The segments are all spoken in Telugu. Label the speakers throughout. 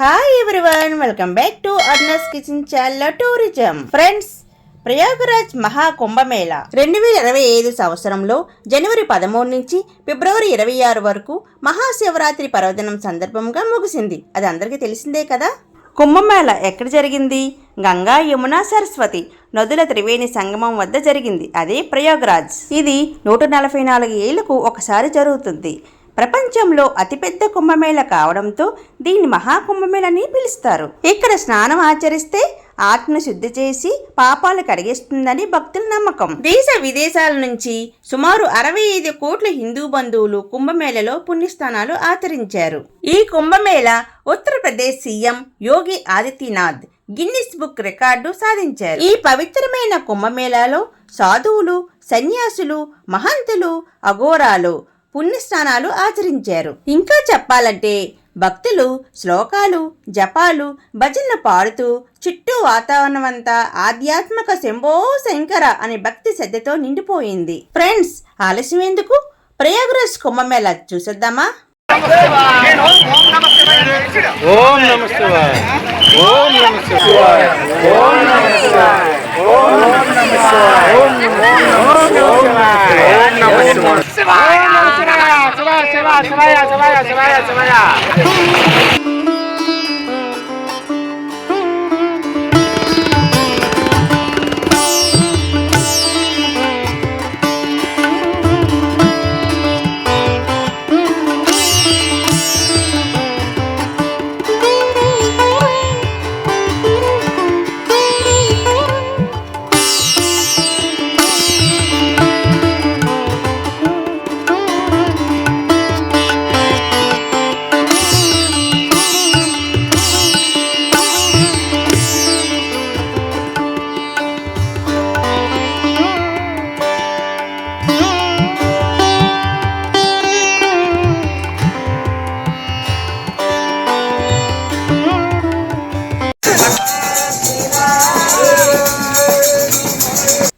Speaker 1: Hi everyone welcome back to Arna's kitchen channel tourism friends Prayagraj Maha Kumbh Mela రెండు వేల ఇరవై ఐదు సంవత్సరంలో జనవరి పదమూడు నుంచి ఫిబ్రవరి ఇరవై ఆరు వరకు మహాశివరాత్రి పర్వదినం సందర్భంగా ముగిసింది. అది అందరికీ తెలిసిందే కదా? కుంభమేళ ఎక్కడ జరిగింది? గంగా యమున సరస్వతి నదుల త్రివేణి సంగమం వద్ద జరిగింది. అదే ప్రయాగరాజ్. ఇది నూట నలభై నాలుగు ఏళ్ళకు ఒకసారి జరుగుతుంది. ప్రపంచంలో అతిపెద్ద కుంభమేళ కావడంతో దీన్ని మహాకుంభమేళని పిలుస్తారు. ఇక్కడ స్నానం ఆచరిస్తే ఆత్మను శుద్ధి చేసి పాపాలు కడిగిస్తుందని భక్తుల నమ్మకం. దేశ విదేశాల నుంచి సుమారు అరవై ఐదు కోట్ల హిందూ బంధువులు కుంభమేళలో పుణ్యస్థానాలు ఆచరించారు. ఈ Kumbh Mela Uttar Pradesh CM Yogi Adityanath Guinness book record సాధించారు. ఈ పవిత్రమైన కుంభమేళాలో సాధువులు సన్యాసులు మహంతులు అఘోరాలు పుణ్యస్నానాలు ఆచరించారు. ఇంకా చెప్పాలంటే భక్తులు శ్లోకాలు జపాలు భజనలు పాడుతూ చుట్టూ వాతావరణం అంతా ఆధ్యాత్మిక శంభో శంకర అనే భక్తి శ్రద్ధతో నిండిపోయింది. ఫ్రెండ్స్ ఆలస్యం ఎందుకు? ప్రయాగరాజ్ కుంభమేళ చూసేద్దామా?
Speaker 2: ఓం నమ శివాయ. ఓం నమ శివాయ. ఓం నమ శివాయ. ఓం నమ శివాయ. ఓం నమ శివాయ. శివాయ. चलाया चलाया चलाया चलाया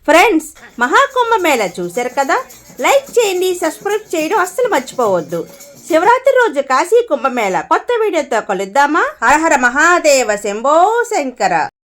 Speaker 1: ఫ్రెండ్స్ మహాకుంభమేళ చూశారు కదా? లైక్ చేయండి సబ్స్క్రైబ్ చేయడం అస్సలు మర్చిపోవద్దు. శివరాత్రి రోజు కాశీ కుంభమేళ కొత్త వీడియోతో కలుద్దామా? హరహర మహాదేవ శంభో శంకర.